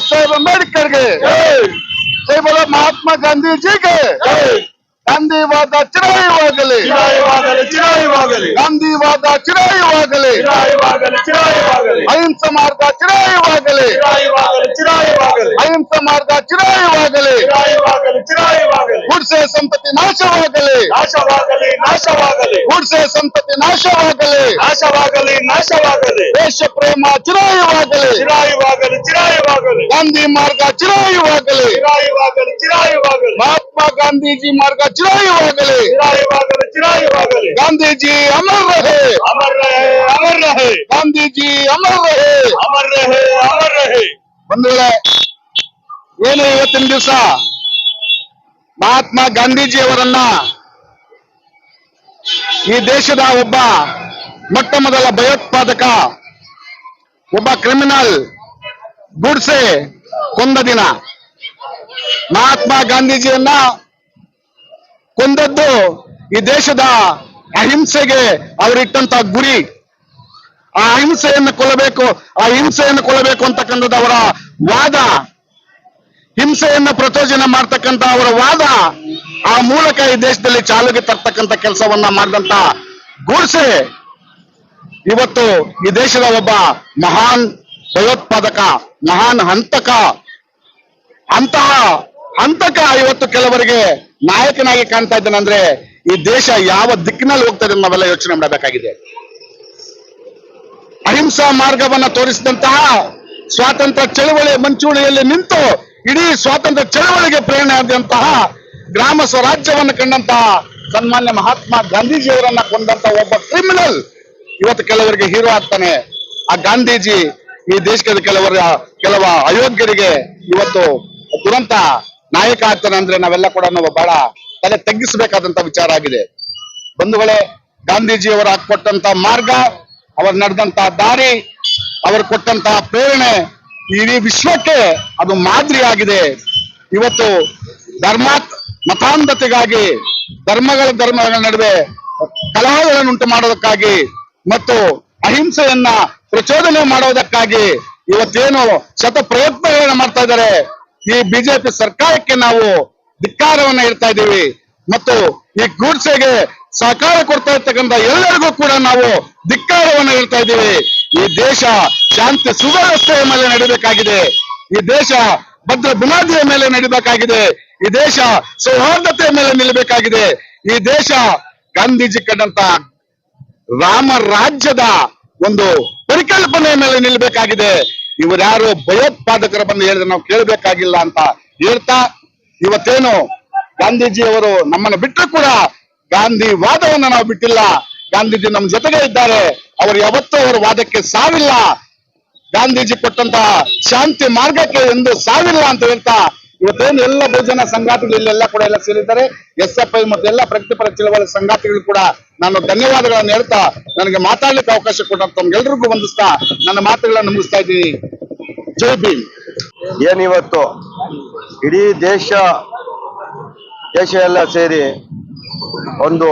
ಸಾಹೇಬ್ ಅಂಬೇಡ್ಕರ್ಗೆ ಜೈ ಬೋಲೋ ಮಹಾತ್ಮ ಗಾಂಧೀಜಿಗೆ ಗಾಂಧಿವಾದ ಚಿರಾಯುವಾಗಲಿ ಚಿರಾಯವಾಗಲಿ ಚಿರಾಯವಾಗಲಿ ಗಾಂಧಿವಾದ ಚಿರಾಯುವಾಗಲಿ ಚಿರಾಯವಾಗಲಿ ಚಿರಾಯವಾಗಲಿ ಅಹಿಂಸಾ ಮಾರ್ಗ ಚಿರಾಯುವಾಗಲಿ ಚಿರಾಯವಾಗಲಿ ಚಿರಾಯವಾಗಲಿ ಅಹಿಂಸಾ ಮಾರ್ಗ ಚಿರಾಯುವಾಗಲಿ ಚಿರಾಯವಾಗಲಿ ಚಿರಾಯವಾಗಲಿ ಗುಡ್ಸೆ ಸಂತತಿ ನಾಶವಾಗಲಿ ನಾಶವಾಗಲಿ ನಾಶವಾಗಲಿ ಗುಡ್ಸೆ ಸಂತತಿ ನಾಶವಾಗಲಿ ನಾಶವಾಗಲಿ ನಾಶವಾಗಲಿ ದೇಶ ಪ್ರೇಮ ಚಿರಾಯುವಾಗಲಿ ಚಿರಾಯವಾಗಲಿ ಚಿರಾಯವಾಗಲಿ ಗಾಂಧಿ ಮಾರ್ಗ ಚಿರಾಯುವಾಗಲಿ ಚಿರಾಯವಾಗಲಿ ಚಿರಾಯವಾಗಲಿ ಮಹಾತ್ಮ ಗಾಂಧೀಜಿ ಮಾರ್ಗ ಚಿರಾಯುವಾಗಲಿ. ಚಿರಾಯುವಾಗಲಿ ಚಿರಾಯವಾಗಲಿ. ಗಾಂಧೀಜಿ ಅಮರ್ ರಹೆ ಅಮರ್ ರಹೆ ಅಮರ್ ರಹೆ ಗಾಂಧೀಜಿ ಅಮರ್ ರಹೆ ಅಮರ್ ರಹೆ ಅಮರ್ ರಹೆ ಬಂಧುಗಳೇ ಏನು ಇವತ್ತಿನ ದಿವಸ? ಮಹಾತ್ಮ ಗಾಂಧೀಜಿ ಅವರನ್ನ ಈ ದೇಶದ ಒಬ್ಬ ಮೊಟ್ಟ ಮೊದಲ ಭಯೋತ್ಪಾದಕ ಒಬ್ಬ ಕ್ರಿಮಿನಲ್ ಗುಡ್ಸೆ ಕೊಂದ ದಿನ ಮಹಾತ್ಮ ಗಾಂಧೀಜಿಯನ್ನ ಕೊಂದದ್ದು ಈ ದೇಶದ ಅಹಿಂಸೆಗೆ ಅವರಿಟ್ಟಂತ ಗುರಿ. ಆ ಅಹಿಂಸೆಯನ್ನು ಕೊಲ್ಲಬೇಕು, ಆ ಹಿಂಸೆಯನ್ನು ಕೊಲ್ಲಬೇಕು ಅಂತಕ್ಕಂಥದ್ದು ಅವರ ವಾದ. ಹಿಂಸೆಯನ್ನು ಪ್ರಚೋಜನ ಮಾಡ್ತಕ್ಕಂಥ ಅವರ ವಾದ ಆ ಮೂಲಕ ಈ ದೇಶದಲ್ಲಿ ಚಾಲುಗೆ ತರ್ತಕ್ಕಂಥ ಕೆಲಸವನ್ನ ಮಾಡಿದಂತ ಗೂಡ್ಸೆ. ಇವತ್ತು ಈ ದೇಶದ ಒಬ್ಬ ಮಹಾನ್ ಭಯೋತ್ಪಾದಕ, ಮಹಾನ್ ಹಂತಕ ಅಂತಹ ಹಂತಕ ಇವತ್ತು ಕೆಲವರಿಗೆ ನಾಯಕನಾಗಿ ಕಾಣ್ತಾ ಇದ್ದಾನಂದ್ರೆ ಈ ದೇಶ ಯಾವ ದಿಕ್ಕಿನಲ್ಲಿ ಹೋಗ್ತದೆ ನಾವೆಲ್ಲ ಯೋಚನೆ ಮಾಡಬೇಕಾಗಿದೆ. ಅಹಿಂಸಾ ಮಾರ್ಗವನ್ನ ತೋರಿಸಿದಂತಹ ಸ್ವಾತಂತ್ರ್ಯ ಚಳವಳಿ ಮಂಚೂಣಿಯಲ್ಲಿ ನಿಂತು ಇಡೀ ಸ್ವಾತಂತ್ರ್ಯ ಚಳವಳಿಗೆ ಪ್ರೇರಣೆ ಆದಂತಹ ಗ್ರಾಮ ಸ್ವರಾಜ್ಯವನ್ನು ಕಂಡಂತಹ ಸನ್ಮಾನ್ಯ ಮಹಾತ್ಮ ಗಾಂಧೀಜಿಯವರನ್ನ ಕೊಂಡಂತ ಒಬ್ಬ ಕ್ರಿಮಿನಲ್ ಇವತ್ತು ಕೆಲವರಿಗೆ ಹೀರೋ ಆಗ್ತಾನೆ. ಆ ಗಾಂಧೀಜಿ ಈ ದೇಶದ ಕೆಲವರ, ಕೆಲವ ಅಯೋಗ್ಯರಿಗೆ ಇವತ್ತು ದುರಂತ ನಾಯಕ ಆಗ್ತಾನೆ ಅಂದ್ರೆ ನಾವೆಲ್ಲ ಕೂಡ ನಾವು ಬಹಳ ತಲೆ ತಗ್ಗಿಸಬೇಕಾದಂತ ವಿಚಾರ ಆಗಿದೆ. ಬಂಧುಗಳೇ, ಗಾಂಧೀಜಿಯವರು ಹಾಕೊಟ್ಟಂತ ಮಾರ್ಗ, ಅವರು ನಡೆದಂತ ದಾರಿ, ಅವರು ಕೊಟ್ಟಂತಹ ಪ್ರೇರಣೆ ಇಡೀ ವಿಶ್ವಕ್ಕೆ ಅದು ಮಾದರಿಯಾಗಿದೆ ಇವತ್ತು ಧರ್ಮ ಮತಾಂಧತೆಗಾಗಿ, ಧರ್ಮಗಳ ಧರ್ಮಗಳ ನಡುವೆ ಕಲಹಗಳನ್ನುಂಟು ಮಾಡೋದಕ್ಕಾಗಿ ಮತ್ತು ಅಹಿಂಸೆಯನ್ನ ಪ್ರಚೋದನೆ ಮಾಡೋದಕ್ಕಾಗಿ ಇವತ್ತೇನು ಶತ ಪ್ರಯತ್ನಗಳನ್ನ ಮಾಡ್ತಾ ಇದ್ದಾರೆ. ಈ ಬಿಜೆಪಿ ಸರ್ಕಾರಕ್ಕೆ ನಾವು ಧಿಕ್ಕಾರವನ್ನ ಇಡ್ತಾ ಇದ್ದೀವಿ. ಮತ್ತು ಈ ಗೂಡ್ಸೆಗೆ ಸಹಕಾರ ಕೊಡ್ತಾ ಇರ್ತಕ್ಕಂಥ ಎಲ್ಲರಿಗೂ ಕೂಡ ನಾವು ಧಿಕ್ಕಾರವನ್ನ ಹೇಳ್ತಾ ಇದ್ದೀವಿ. ಈ ದೇಶ ಶಾಂತಿ ಸುವ್ಯವಸ್ಥೆಯ ಮೇಲೆ ನಡೀಬೇಕಾಗಿದೆ. ಈ ದೇಶ ಭದ್ರ ಬುನಾದಿಯ ಮೇಲೆ ನಡೀಬೇಕಾಗಿದೆ. ಈ ದೇಶ ಸೌಹಾರ್ದತೆಯ ಮೇಲೆ ನಿಲ್ಲಬೇಕಾಗಿದೆ. ಈ ದೇಶ ಗಾಂಧೀಜಿ ಕಂಡಂತ ರಾಮ ರಾಜ್ಯದ ಒಂದು ಪರಿಕಲ್ಪನೆಯ ಮೇಲೆ ನಿಲ್ಲಬೇಕಾಗಿದೆ. ಇವರ್ಯಾರು ಭಯೋತ್ಪಾದಕರ ಬಂದು ಹೇಳಿದ್ರೆ ನಾವು ಕೇಳಬೇಕಾಗಿಲ್ಲ ಅಂತ ಹೇಳ್ತಾ ಇವತ್ತೇನು ಗಾಂಧೀಜಿಯವರು ನಮ್ಮನ್ನು ಬಿಟ್ಟರು ಕೂಡ ಗಾಂಧಿ ವಾದವನ್ನು ನಾವು ಬಿಟ್ಟಿಲ್ಲ. ಗಾಂಧೀಜಿ ನಮ್ಮ ಜೊತೆಗೆ ಇದ್ದಾರೆ. ಅವರು ಯಾವತ್ತೂ ಅವರ ವಾದಕ್ಕೆ ಸಾವಿಲ್ಲ. ಗಾಂಧೀಜಿ ಕೊಟ್ಟಂತಹ ಶಾಂತಿ ಮಾರ್ಗಕ್ಕೆ ಎಂದು ಸಾವಿಲ್ಲ ಅಂತ ಹೇಳ್ತಾ ಇವತ್ತೇನು ಎಲ್ಲ ಬಹುಜನ ಸಂಗಾತಿಗಳು ಇಲ್ಲೆಲ್ಲ ಕೂಡ ಎಲ್ಲ ಸೇರಿದ್ದಾರೆ. ಎಸ್ ಎಫ್ ಐ ಮತ್ತು ಎಲ್ಲ ಪ್ರಗತಿಪರ ಚಳವಳಿ ಸಂಗಾತಿಗಳು ಕೂಡ ನಾನು ಧನ್ಯವಾದಗಳನ್ನು ಹೇಳ್ತಾ ನನಗೆ ಮಾತಾಡ್ಲಿಕ್ಕೆ ಅವಕಾಶ ಕೊಟ್ಟಂತ ತಮ್ಗೆಲ್ರಿಗೂ ಬಂದಿಸ್ತಾ ನನ್ನ ಮಾತುಗಳನ್ನು ಮುಗಿಸ್ತಾ ಇದ್ದೀನಿ. ಜೈ ಭೀಮ್. ಏನಿವತ್ತು? ಇಡೀ ದೇಶ ದೇಶ ಎಲ್ಲ ಸೇರಿ ಒಂದು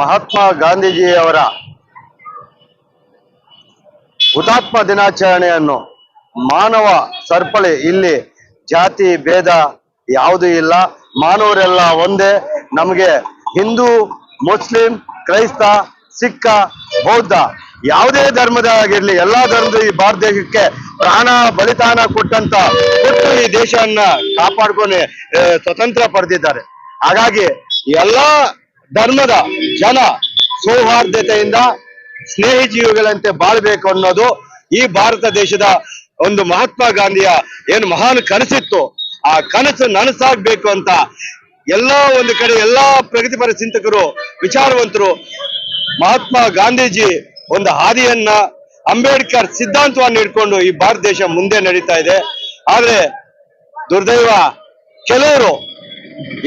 ಮಹಾತ್ಮ ಗಾಂಧೀಜಿಯವರ ಹುತಾತ್ಮ ದಿನಾಚರಣೆಯನ್ನು ಮಾನವ ಸರ್ಪಳಿ ಇಲ್ಲಿ ಜಾತಿ ಭೇದ ಯಾವುದೂ ಇಲ್ಲ. ಮಾನವರೆಲ್ಲ ಒಂದೇ. ನಮಗೆ ಹಿಂದೂ, ಮುಸ್ಲಿಂ ಕ್ರೈಸ್ತ, ಸಿಕ್ಕ, ಬೌದ್ಧ ಯಾವುದೇ ಧರ್ಮದಾಗಿರ್ಲಿ ಎಲ್ಲಾ ಧರ್ಮದ ಈ ಭಾರತ ದೇಶಕ್ಕೆ ಪ್ರಾಣ ಬಲಿದಾನ ಕೊಟ್ಟಂತ ಕೊಟ್ಟು ಈ ದೇಶವನ್ನ ಕಾಪಾಡ್ಕೊಂಡು ಸ್ವತಂತ್ರ ಪಡೆದಿದ್ದಾರೆ. ಹಾಗಾಗಿ ಎಲ್ಲಾ ಧರ್ಮದ ಜನ ಸೌಹಾರ್ದತೆಯಿಂದ ಸ್ನೇಹಿ ಜೀವಿಗಳಂತೆ ಬಾಳ್ಬೇಕು ಅನ್ನೋದು ಈ ಭಾರತ ದೇಶದ ಒಂದು ಮಹಾತ್ಮ ಗಾಂಧಿಯ ಏನು ಮಹಾನ್ ಕನಸಿತ್ತು. ಆ ಕನಸು ನನಸಾಗ್ಬೇಕು ಅಂತ ಎಲ್ಲಾ ಒಂದು ಕಡೆ ಎಲ್ಲಾ ಪ್ರಗತಿಪರ ಚಿಂತಕರು, ವಿಚಾರವಂತರು, ಮಹಾತ್ಮ ಗಾಂಧೀಜಿ ಒಂದು ಹಾದಿಯನ್ನ ಅಂಬೇಡ್ಕರ್ ಸಿದ್ಧಾಂತವನ್ನು ಇಟ್ಕೊಂಡು ಈ ಭಾರತ ದೇಶ ಮುಂದೆ ನಡೀತಾ ಇದೆ. ಆದ್ರೆ ದುರ್ದೈವ, ಕೆಲವರು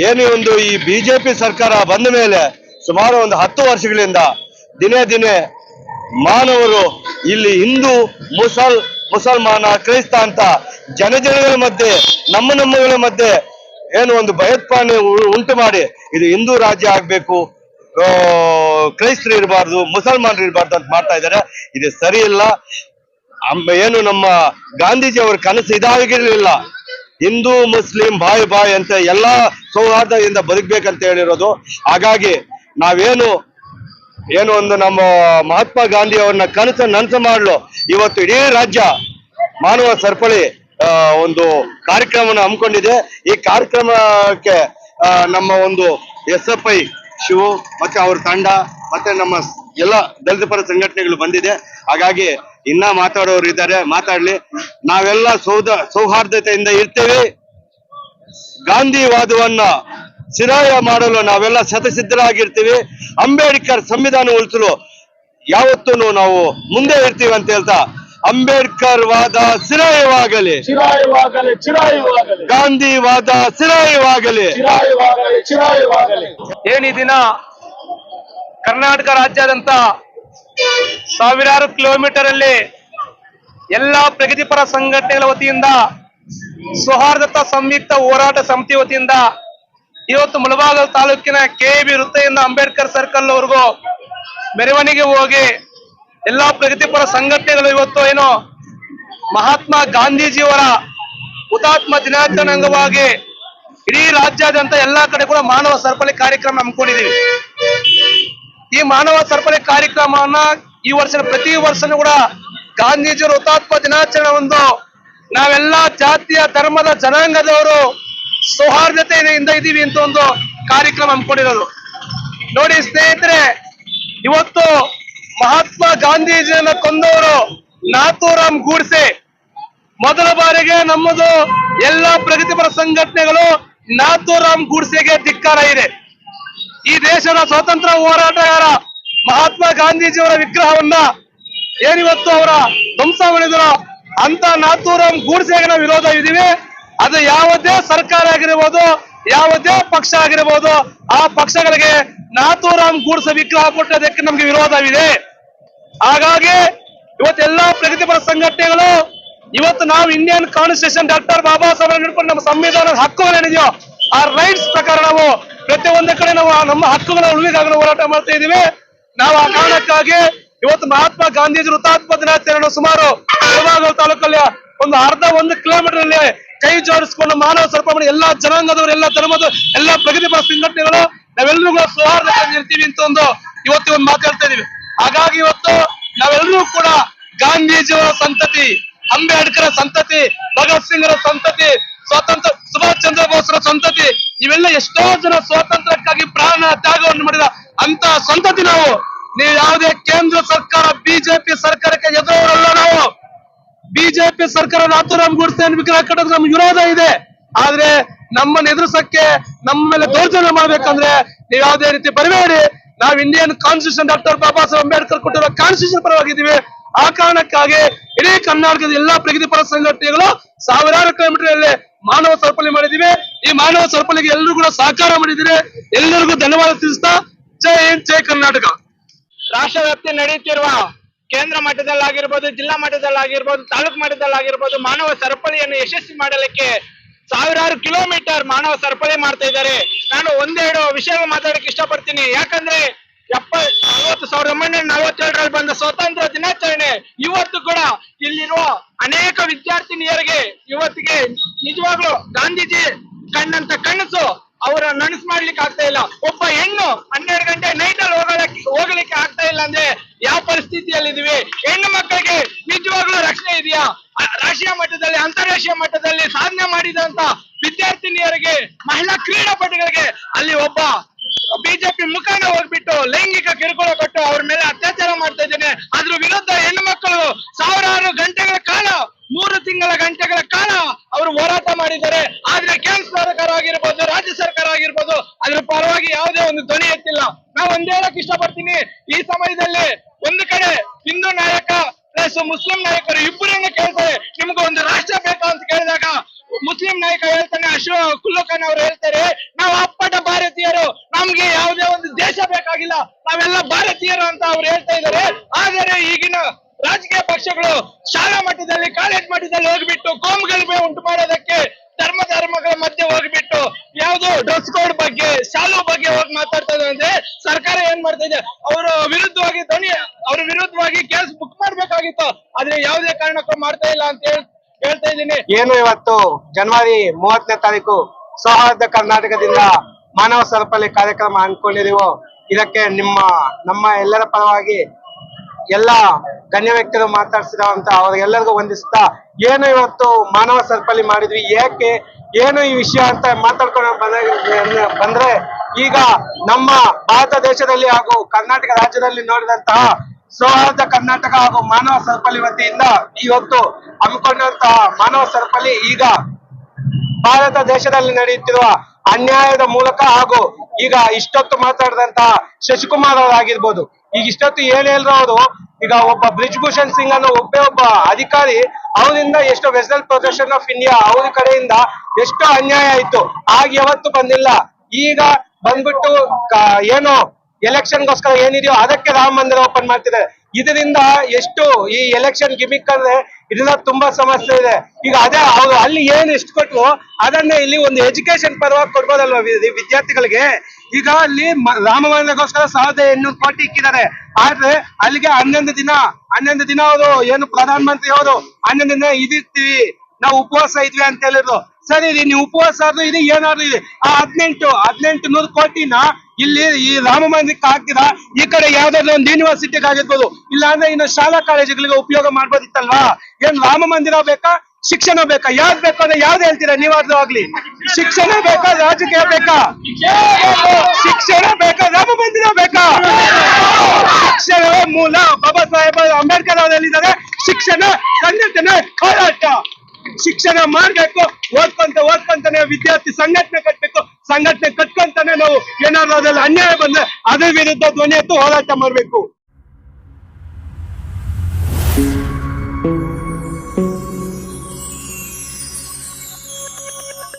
ಏನೇ ಒಂದು ಈ ಬಿಜೆಪಿ ಸರ್ಕಾರ ಬಂದ ಮೇಲೆ ಸುಮಾರು ಒಂದು ಹತ್ತು ವರ್ಷಗಳಿಂದ ದಿನೇ ದಿನೇ ಮಾನವರು ಇಲ್ಲಿ ಹಿಂದೂ, ಮುಸಲ್, ಮುಸಲ್ಮಾನ, ಕ್ರೈಸ್ತ ಅಂತ ಜನಜನಗಳ ಮಧ್ಯೆ, ನಮ್ಮ ನಮ್ಮಗಳ ಮಧ್ಯೆ ಏನು ಒಂದು ಭಯೋತ್ಪಾದನೆ ಉಂಟು ಮಾಡಿ, ಇದು ಹಿಂದೂ ರಾಜ್ಯ ಆಗ್ಬೇಕು ಕ್ರೈಸ್ತರು ಇರಬಾರ್ದು, ಮುಸಲ್ಮಾನರು ಇರಬಾರ್ದು ಅಂತ ಮಾಡ್ತಾ ಇದ್ದಾರೆ. ಇದು ಸರಿ ಇಲ್ಲ ಏನು ನಮ್ಮ ಗಾಂಧೀಜಿ ಅವರ ಕನಸು ಇದಾಗಿರ್ಲಿಲ್ಲ. ಹಿಂದೂ, ಮುಸ್ಲಿಂ, ಬಾಯ್ ಬಾಯ್ ಅಂತ ಎಲ್ಲಾ ಸೌಹಾರ್ದದಿಂದ ಬದುಕ್ಬೇಕಂತ ಹೇಳಿರೋದು. ಹಾಗಾಗಿ ನಾವೇನು, ಏನು ಒಂದು ನಮ್ಮ ಮಹಾತ್ಮ ಗಾಂಧಿ ಅವ್ರನ್ನ ಕನಸು ನನಸು ಮಾಡಲು. ಇವತ್ತು ಇಡೀ ರಾಜ್ಯ ಮಾನವ ಸರಪಳಿ ಒಂದು ಕಾರ್ಯಕ್ರಮನ ಹಮ್ಮಿಕೊಂಡಿದೆ. ಈ ಕಾರ್ಯಕ್ರಮಕ್ಕೆ ನಮ್ಮ ಒಂದು ಎಸ್ ಎಫ್ ಐ ಶಿವು ಮತ್ತೆ ಅವ್ರ ತಂಡ ಮತ್ತೆ ನಮ್ಮ ಎಲ್ಲ ದಲಿತ ಪರ ಸಂಘಟನೆಗಳು ಬಂದಿದೆ. ಹಾಗಾಗಿ ಇನ್ನ ಮಾತಾಡೋರು ಇದ್ದಾರೆ. ಮಾತಾಡ್ಲಿ. ನಾವೆಲ್ಲ ಸೌದ ಸೌಹಾರ್ದತೆಯಿಂದ ಇರ್ತೇವೆ. ಗಾಂಧಿವಾದವನ್ನ ಸಿರಾಯ ಮಾಡಲು ನಾವೆಲ್ಲ ಸತಸಿದ್ಧರಾಗಿರ್ತೀವಿ ಅಂಬೇಡ್ಕರ್ ಸಂವಿಧಾನ ಉಳಿಸಲು ಯಾವತ್ತೂ ನಾವು ಮುಂದೆ ಇರ್ತೀವಿ ಅಂತ ಹೇಳ್ತಾ ಅಂಬೇಡ್ಕರ್ ವಾದ ಸಿರಾಯವಾಗಲಿ ಗಾಂಧಿ ವಾದ ಗಾಂಧಿವಾದ ಸಿರಾಯವಾಗಲಿ ಚಿರಾಯುವಾಗಲಿ ಚಿರಾಯುವಾಗಲಿ. ಏನ್ ದಿನ ಕರ್ನಾಟಕ ರಾಜ್ಯಾದ್ಯಂತ ಸಾವಿರಾರು ಕಿಲೋಮೀಟರ್ ಅಲ್ಲಿ ಎಲ್ಲಾ ಪ್ರಗತಿಪರ ಸಂಘಟನೆಗಳ ವತಿಯಿಂದ ಸೌಹಾರ್ದತ ಸಂಯುಕ್ತ ಹೋರಾಟ ಸಮಿತಿ ವತಿಯಿಂದ ಇವತ್ತು ಮುಳಬಾಗಲ್ ತಾಲೂಕಿನ ಕೆಇಬಿ ಬಿ ವೃತ್ತದಿಂದ ಅಂಬೇಡ್ಕರ್ ಸರ್ಕಲ್ ವರೆಗೂ ಮೆರವಣಿಗೆ ಹೋಗಿ ಎಲ್ಲಾ ಪ್ರಗತಿಪರ ಸಂಘಟನೆಗಳು ಇವತ್ತು ಏನು ಮಹಾತ್ಮ ಗಾಂಧೀಜಿಯವರ ಹುತಾತ್ಮ ದಿನಾಚರಣೆ ಅಂಗವಾಗಿ ಇಡೀ ರಾಜ್ಯಾದ್ಯಂತ ಎಲ್ಲಾ ಕಡೆ ಕೂಡ ಮಾನವ ಸರಪಳಿ ಕಾರ್ಯಕ್ರಮ ಹಮ್ಮಿಕೊಂಡಿದ್ದೀವಿ. ಈ ಮಾನವ ಸರಪಳಿ ಕಾರ್ಯಕ್ರಮವನ್ನ ಈ ವರ್ಷ ಪ್ರತಿ ವರ್ಷನೂ ಕೂಡ ಗಾಂಧೀಜಿಯವರ ಹುತಾತ್ಮ ದಿನಾಚರಣೆ ಒಂದು ನಾವೆಲ್ಲ ಜಾತಿಯ, ಧರ್ಮದ ಜನಾಂಗದವರು ಸೌಹಾರ್ದತೆಯಿಂದ ಇದ್ದೀವಿ ಅಂತ ಒಂದು ಕಾರ್ಯಕ್ರಮ ಹಮ್ಮಿಕೊಂಡಿರೋದು. ನೋಡಿ ಸ್ನೇಹಿತರೆ, ಇವತ್ತು ಮಹಾತ್ಮ ಗಾಂಧೀಜಿಯನ್ನ ಕೊಂದವರು ನಾಥೂರಾಮ್ ಗೂಡ್ಸೆ. ಮೊದಲ ಬಾರಿಗೆ ನಮ್ಮದು ಎಲ್ಲಾ ಪ್ರಗತಿಪರ ಸಂಘಟನೆಗಳು ನಾಥೂರಾಮ್ ಗೂಡ್ಸೆಗೆ ಧಿಕ್ಕಾರ ಇದೆ. ಈ ದೇಶದ ಸ್ವಾತಂತ್ರ್ಯ ಹೋರಾಟಗಾರ ಮಹಾತ್ಮ ಗಾಂಧೀಜಿಯವರ ವಿಗ್ರಹವನ್ನ ಏನಿವತ್ತು ಅವರ ಧ್ವಂಸ ಮಾಡಿದ್ರು ಅಂತ ನಾಥೂರಾಮ್ ಗೂಡ್ಸೆಗೆ ವಿರೋಧ ಇದೀವಿ ಅದು ಯಾವುದೇ ಸರ್ಕಾರ ಆಗಿರ್ಬೋದು, ಯಾವುದೇ ಪಕ್ಷ ಆಗಿರ್ಬೋದು, ಆ ಪಕ್ಷಗಳಿಗೆ ನಾಥೂರಾಮ್ ಗೂಡ್ಸೆ ವಿಗ್ರಹ ಕೊಟ್ಟದಕ್ಕೆ ನಮ್ಗೆ ವಿರೋಧವಿದೆ. ಹಾಗಾಗಿ ಇವತ್ತೆಲ್ಲ ಪ್ರಗತಿಪರ ಸಂಘಟನೆಗಳು, ಇವತ್ತು ನಾವು Indian constitution doctor Baba Saheb ಹಿಡ್ಕೊಂಡು ನಮ್ಮ ಸಂವಿಧಾನದ ಹಕ್ಕುಗಳು ಏನಿದೆಯೋ, ಆ ರೈಟ್ಸ್ ಪ್ರಕಾರ ನಾವು ಪ್ರತಿಯೊಂದು ಕಡೆ ನಾವು ನಮ್ಮ ಹಕ್ಕುಗಳ ಉಳಿವಿಗಾಗಿ ಹೋರಾಟ ಮಾಡ್ತಾ ಇದೀವಿ ನಾವು ಆ ಕಾರಣಕ್ಕಾಗಿ ಇವತ್ತು ಮಹಾತ್ಮ ಗಾಂಧೀಜಿ ಹುತಾತ್ಮ ದಿನಾಚರಣೆ ಸುಮಾರು ಶಿವಮೊಗ್ಗ ತಾಲೂಕಲ್ಲಿ ಒಂದು ಅರ್ಧ ಒಂದು ಕಿಲೋಮೀಟರ್ ಅಲ್ಲಿ ಕೈ ಜೋಡಿಸಿಕೊಂಡು ಮಾನವ ಸರ್ಪಮಣಿ ಎಲ್ಲಾ ಜನಾಂಗದವರು, ಎಲ್ಲಾ ಧರ್ಮದ, ಎಲ್ಲಾ ಪ್ರಗತಿಪರ ಸಂಘಟನೆಗಳು ನಾವೆಲ್ಲರೂ ಸೌಹಾರ್ದತೆಯಿಂದ ಇರ್ತೀವಿ ಅಂತ ಒಂದು ಇವತ್ತು ಒಂದು ಮಾತಾಡ್ತಾ ಇದೀವಿ ಹಾಗಾಗಿ ಇವತ್ತು ನಾವೆಲ್ಲರೂ ಕೂಡ ಗಾಂಧೀಜಿಯವರ ಸಂತತಿ, ಅಂಬೇಡ್ಕರ್ ಸಂತತಿ, ಭಗತ್ ಸಿಂಗ್ರ ಸಂತತಿ, ಸ್ವಾತಂತ್ರ್ಯ, ಸುಭಾಷ್ ಚಂದ್ರ ಬೋಸ್ರ ಸಂತತಿ, ಇವೆಲ್ಲ ಎಷ್ಟೋ ಜನ ಸ್ವಾತಂತ್ರ್ಯಕ್ಕಾಗಿ ಪ್ರಾಣ ತ್ಯಾಗವನ್ನು ಮಾಡಿದ ಅಂತ ಸಂತತಿ ನಾವು. ನೀವು ಯಾವುದೇ ಕೇಂದ್ರ ಸರ್ಕಾರ, ಬಿಜೆಪಿ ಸರ್ಕಾರಕ್ಕೆ ಎದುರಲ್ಲ ನಾವು. ಬಿಜೆಪಿ ಸರ್ಕಾರ ನಾಥೂರಾಮ್ ಗುಡ್ಸೆ ವಿಗ್ರಹ ಕಟ್ಟೋದು ನಮ್ಗೆ ವಿರೋಧ ಇದೆ. ಆದ್ರೆ ನಮ್ಮನ್ನ ಎದುರಿಸಕ್ಕೆ ನಮ್ಮ ಮೇಲೆ ದೌರ್ಜನ್ಯ ಮಾಡ್ಬೇಕಂದ್ರೆ ನೀವು ಯಾವುದೇ ರೀತಿ ಬರಬೇಡಿ. ನಾವು Indian constitution doctor Baba Saheb Ambedkar ಕೊಟ್ಟಿರೋ ಕಾನ್ಸ್ಟಿಟ್ಯೂಷನ್ ಪರವಾಗಿದ್ದೀವಿ. ಆ ಕಾರಣಕ್ಕಾಗಿ ಇಡೀ ಕರ್ನಾಟಕದ ಎಲ್ಲಾ ಪ್ರಗತಿಪರ ಸಂಘಟನೆಗಳು ಸಾವಿರಾರು ಕಿಲೋಮೀಟರ್ ಮಾನವ ಸರಪಳಿ ಮಾಡಿದೀವಿ ಈ ಮಾನವ ಸರಪಳಿಗೆ ಎಲ್ಲರೂ ಕೂಡ ಸಹಕಾರ ಮಾಡಿದಿರಿ ಎಲ್ಲರಿಗೂ ಧನ್ಯವಾದ ತಿಳಿಸ್ತಾ ಜೈ ಹಿಂದ್, ಜೈ ಕರ್ನಾಟಕ. ರಾಷ್ಟ್ರ ವ್ಯಾಪ್ತಿ ನಡೆಯುತ್ತಿರುವ ಕೇಂದ್ರ ಮಟ್ಟದಲ್ಲಾಗಿರ್ಬೋದು, ಜಿಲ್ಲಾ ಮಟ್ಟದಲ್ಲಾಗಿರ್ಬೋದು, ತಾಲೂಕು ಮಟ್ಟದಲ್ಲಾಗಿರ್ಬೋದು ಮಾನವ ಸರಪಳಿಯನ್ನು ಯಶಸ್ವಿ ಮಾಡಲಿಕ್ಕೆ ಸಾವಿರಾರು ಕಿಲೋಮೀಟರ್ ಮಾನವ ಸರಪಳಿ ಮಾಡ್ತಾ ಇದ್ದಾರೆ. ನಾನು ಒಂದೆರಡು ವಿಷಯ ಮಾತಾಡಕ್ಕೆ ಇಷ್ಟಪಡ್ತೀನಿ. ಯಾಕಂದ್ರೆ ಎಪ್ಪ, ನಲವತ್ತು ಸಾವಿರದ ಒಂಬೈನೂರ ನಲವತ್ತೇಳರಲ್ಲಿ ಬಂದ ಸ್ವಾತಂತ್ರ್ಯ ದಿನಾಚರಣೆ, ಇವತ್ತು ಕೂಡ ಇಲ್ಲಿರುವ ಅನೇಕ ವಿದ್ಯಾರ್ಥಿನಿಯರಿಗೆ ಇವತ್ತಿಗೆ ನಿಜವಾಗ್ಲೂ ಗಾಂಧೀಜಿ ಕಂಡಂತ ಕನಸು ಅವರ ನನಸು ಮಾಡ್ಲಿಕ್ಕೆ ಆಗ್ತಾ ಇಲ್ಲ. ಒಬ್ಬ ಹೆಣ್ಣು ಹನ್ನೆರಡು ಗಂಟೆ ನೈಟ್ ಅಲ್ಲಿ ಹೋಗಲಿಕ್ಕೆ ಹೋಗ್ಲಿಕ್ಕೆ ಆಗ್ತಾ ಇಲ್ಲ ಅಂದ್ರೆ ಯಾವ ಪರಿಸ್ಥಿತಿಯಲ್ಲಿ ಇದೀವಿ? ಹೆಣ್ಣು ಮಕ್ಕಳಿಗೆ ನಿಜವಾಗ್ಲೂ ರಕ್ಷಣೆ ಇದೆಯಾ? ರಾಷ್ಟ್ರೀಯ ಮಟ್ಟದಲ್ಲಿ, ಅಂತಾರಾಷ್ಟ್ರೀಯ ಮಟ್ಟದಲ್ಲಿ ಸಾಧನೆ ಮಾಡಿದಂತ ವಿದ್ಯಾರ್ಥಿನಿಯರಿಗೆ, ಮಹಿಳಾ ಕ್ರೀಡಾಪಟುಗಳಿಗೆ ಅಲ್ಲಿ ಒಬ್ಬ ಬಿಜೆಪಿ ಮುಖಂಡ ಹೋಗ್ಬಿಟ್ಟು ಲೈಂಗಿಕ ಕಿರುಕುಳ ಕೊಟ್ಟು ಅವ್ರ ಮೇಲೆ ಅತ್ಯಾಚಾರ ಮಾಡ್ತಾ ಇದ್ದೇನೆ. ಅದ್ರ ವಿರುದ್ಧ ಹೆಣ್ಣು ಮಕ್ಕಳು ಸಾವಿರಾರು ಗಂಟೆಗಳ ಕಾಲ ಮೂರು ತಿಂಗಳ ಗಂಟೆಗಳ ಕಾಲ ಅವರು ಹೋರಾಟ ಮಾಡಿದ್ದಾರೆ. ಆದ್ರೆ ಕೇಂದ್ರ ಸರ್ಕಾರ ಆಗಿರ್ಬೋದು, ರಾಜ್ಯ ಸರ್ಕಾರ ಆಗಿರ್ಬೋದು, ಅದ್ರ ಪರವಾಗಿ ಯಾವುದೇ ಒಂದು ಧ್ವನಿ ಎತ್ತಿಲ್ಲ. ನಾವು ಒಂದೇ ಹೇಳಕ್ ಇಷ್ಟಪಡ್ತೀನಿ, ಈ ಸಮಯದಲ್ಲಿ ಒಂದು ಕಡೆ ಹಿಂದೂ ನಾಯಕ ಪ್ಲಸ್ ಮುಸ್ಲಿಂ ನಾಯಕರು ಇಬ್ಬರನ್ನು ಕೇಳ್ತಾರೆ. ನಿಮ್ಗೆ ಒಂದು ರಾಷ್ಟ್ರ ಬೇಕಾ ಅಂತ ಕೇಳಿದಾಗ ಮುಸ್ಲಿಂ ನಾಯಕ ಹೇಳ್ತಾನೆ ಅಶೋ ಕುಲ್ಲುಖಾನ್ ಅವರು ಹೇಳ್ತಾರೆ, ನಾವು ಅಪ್ಪಟ ಭಾರತೀಯರು, ನಮ್ಗೆ ಯಾವುದೇ ಒಂದು ದೇಶ ಬೇಕಾಗಿಲ್ಲ. ನಾವೆಲ್ಲ ಭಾರತೀಯರು ಅಂತ ಅವ್ರು ಹೇಳ್ತಾ ಇದ್ದಾರೆ. ಆದರೆ ಈಗಿನ ರಾಜಕೀಯ ಪಕ್ಷಗಳು ಶಾಲಾ ಮಟ್ಟದಲ್ಲಿ ಕಾಲೇಜ್ ಮಟ್ಟದಲ್ಲಿ ಹೋಗ್ಬಿಟ್ಟು ಕೋಮುಗಲಭೆ ಉಂಟು ಮಾಡೋದಕ್ಕೆ ಧರ್ಮ ಧರ್ಮಗಳ ಮಧ್ಯೆ ಹೋಗ್ಬಿಟ್ಟು ಯಾವ್ದು ಡ್ರೆಸ್ ಕೋಡ್ ಬಗ್ಗೆ, ಶಾಲು ಬಗ್ಗೆ ಹೋಗಿ ಮಾತಾಡ್ತಾ ಇದೆ ಅಂದ್ರೆ ಸರ್ಕಾರ ಏನ್ ಮಾಡ್ತಾ ಇದೆ? ಅವರ ವಿರುದ್ಧವಾಗಿ ಧ್ವನಿ, ಅವ್ರ ವಿರುದ್ಧವಾಗಿ ಕೇಸ್ ಬುಕ್ ಮಾಡ್ಬೇಕಾಗಿತ್ತು. ಆದ್ರೆ ಯಾವುದೇ ಕಾರಣಕ್ಕೂ ಮಾಡ್ತಾ ಇಲ್ಲ ಅಂತ ಹೇಳಿ, ಹೇಳ್ತಾ ಇದ್ದೀನಿ. ಏನು ಇವತ್ತು ಜನವರಿ ಮೂವತ್ತನೇ ತಾರೀಕು ಸೌಹಾರ್ದ ಕರ್ನಾಟಕದಿಂದ ಮಾನವ ಸರಪಳಿ ಕಾರ್ಯಕ್ರಮ ಅನ್ಕೊಂಡಿದೀವೋ ಇದಕ್ಕೆ ನಿಮ್ಮ, ನಮ್ಮ ಎಲ್ಲರ ಪರವಾಗಿ ಎಲ್ಲ ಗಣ್ಯ ವ್ಯಕ್ತಿಗಳು ಮಾತಾಡ್ಸಿದಂತ ಅವ್ರಿಗೆಲ್ಲರಿಗೂ ವಂದಿಸ್ತಾ ಏನು ಇವತ್ತು ಮಾನವ ಸರಪಳಿ ಮಾಡಿದ್ವಿ, ಏಕೆ ಏನು ಈ ವಿಷಯ ಅಂತ ಮಾತಾಡ್ಕೊಂಡು ಬಂದ ಬಂದ್ರೆ ಈಗ ನಮ್ಮ ಭಾರತ ದೇಶದಲ್ಲಿ ಹಾಗೂ ಕರ್ನಾಟಕ ರಾಜ್ಯದಲ್ಲಿ ನೋಡಿದಂತಹ ಸೌಹಾರ್ದ ಕರ್ನಾಟಕ ಹಾಗೂ ಮಾನವ ಸರಪಳಿ ವತಿಯಿಂದ ಇವತ್ತು ಹಮ್ಮಿಕೊಂಡಂತಹ ಮಾನವ ಸರಪಳಿ ಈಗ ಭಾರತ ದೇಶದಲ್ಲಿ ನಡೆಯುತ್ತಿರುವ ಅನ್ಯಾಯದ ಮೂಲಕ ಹಾಗೂ ಈಗ ಇಷ್ಟೊತ್ತು ಮಾತಾಡಿದಂತಹ ಶಶಿಕುಮಾರ್ ಅವರಾಗಿರ್ಬೋದು. ಈಗ ಇಷ್ಟೊತ್ತು ಏನ್ ಹೇಳಿದ್ರು ಅವರು? ಈಗ ಒಬ್ಬ ಬ್ರಿಜ್ ಭೂಷಣ್ ಸಿಂಗ್ ಅನ್ನೋ ಒಬ್ಬೇ ಒಬ್ಬ ಅಧಿಕಾರಿ ಅವರಿಂದ ಎಷ್ಟು ವೆಸಲ್ ಪ್ರೊಟೆಕ್ಷನ್ ಆಫ್ ಇಂಡಿಯಾ ಅವ್ರ ಕಡೆಯಿಂದ ಎಷ್ಟು ಅನ್ಯಾಯ ಆಯ್ತು. ಆಗ ಯಾವತ್ತು ಬಂದಿಲ್ಲ. ಈಗ ಬಂದ್ಬಿಟ್ಟು ಏನು ಎಲೆಕ್ಷನ್ಗೋಸ್ಕರ ಏನಿದೆಯೋ ಅದಕ್ಕೆ ರಾಮ ಮಂದಿರ ಓಪನ್ ಮಾಡ್ತಿದ್ದಾರೆ. ಇದರಿಂದ ಎಷ್ಟು ಈ ಎಲೆಕ್ಷನ್ ಗಿಮಿಕ್ ಅಂದ್ರೆ ಇದರಿಂದ ತುಂಬಾ ಸಮಸ್ಯೆ ಇದೆ. ಈಗ ಅದೇ ಅವ್ರು ಅಲ್ಲಿ ಏನ್ ಎಷ್ಟು ಕೊಟ್ರು ಅದನ್ನೇ ಇಲ್ಲಿ ಒಂದು ಎಜುಕೇಶನ್ ಪರವಾಗಿ ಕೊಡ್ಬೋದಲ್ವಾ ವಿದ್ಯಾರ್ಥಿಗಳಿಗೆ? ಈಗ ಅಲ್ಲಿ ರಾಮಮಂದಿರಕ್ಕೋಸ್ಕರ ಸಾವಿರದ ಎಂಟುನೂರು ಕೋಟಿ ಇಕ್ಕಿದ್ದಾರೆ. ಆದ್ರೆ ಅಲ್ಲಿಗೆ ಹನ್ನೊಂದು ದಿನ ಹನ್ನೊಂದು ದಿನ ಅವರು ಏನು ಪ್ರಧಾನ ಮಂತ್ರಿ ಅವರು ಹನ್ನೊಂದು ದಿನ ಇದಿರ್ತೀವಿ, ನಾವು ಉಪವಾಸ ಇದ್ವಿ ಅಂತ ಹೇಳಿದ್ರು. ಸರಿ ರೀ ನೀವು ಉಪವಾಸ ಆದ್ರೂ ಇದೆ ಏನಾದ್ರು ಇದೆ ಆ ಹದಿನೆಂಟು ಹದಿನೆಂಟು ನೂರು ಕೋಟಿನ ಇಲ್ಲಿ ಈ ರಾಮ ಮಂದಿರಕ್ಕೆ ಹಾಕಿದ ಈ ಕಡೆ ಯಾವ್ದಾದ್ರು ಒಂದು ಯೂನಿವರ್ಸಿಟಿಗೆ ಆಗಿರ್ಬೋದು. ಇಲ್ಲ ಅಂದ್ರೆ ಇನ್ನು ಶಾಲಾ ಕಾಲೇಜುಗಳಿಗೆ ಉಪಯೋಗ ಮಾಡ್ಬೋದಿತ್ತಲ್ವಾ? ಏನ್ ರಾಮ ಮಂದಿರ ಬೇಕಾ? ಶಿಕ್ಷಣ ಬೇಕಾ? ಯಾವ್ದು ಬೇಕು ಅಂದ್ರೆ ಯಾವ್ದು ಹೇಳ್ತೀರಾ? ನೀವಾದ್ರೂ ಆಗ್ಲಿ. ಶಿಕ್ಷಣ ಬೇಕಾ? ರಾಜಕೀಯ ಬೇಕಾ? ಶಿಕ್ಷಣ ಬೇಕಾ? ರಾಮ ಮಂದಿರ ಬೇಕಾ? ಶಿಕ್ಷಣವೇ ಮೂಲ. ಬಾಬಾ ಸಾಹೇಬ್ ಅಂಬೇಡ್ಕರ್ ಅವರು ಹೇಳಿದ್ದಾರೆ, ಶಿಕ್ಷಣ ಸಂಘಟನೆ ಹೋರಾಟ. ಶಿಕ್ಷಣ ಮಾಡ್ಬೇಕು, ಓದ್ಕೊಂತ ಓದ್ಕೊಂತಾನೆ ವಿದ್ಯಾರ್ಥಿ ಸಂಘಟನೆ ಕಟ್ಬೇಕು. ಸಂಘಟನೆ ಕಟ್ಕೊಂತಾನೆ ನಾವು ಏನಾದ್ರು ಅದ್ರಲ್ಲಿ ಅನ್ಯಾಯ ಬಂದ್ರೆ ಅದ್ರ ವಿರುದ್ಧ ಧ್ವನಿ ಎತ್ತು ಹೋರಾಟ ಮಾಡ್ಬೇಕು.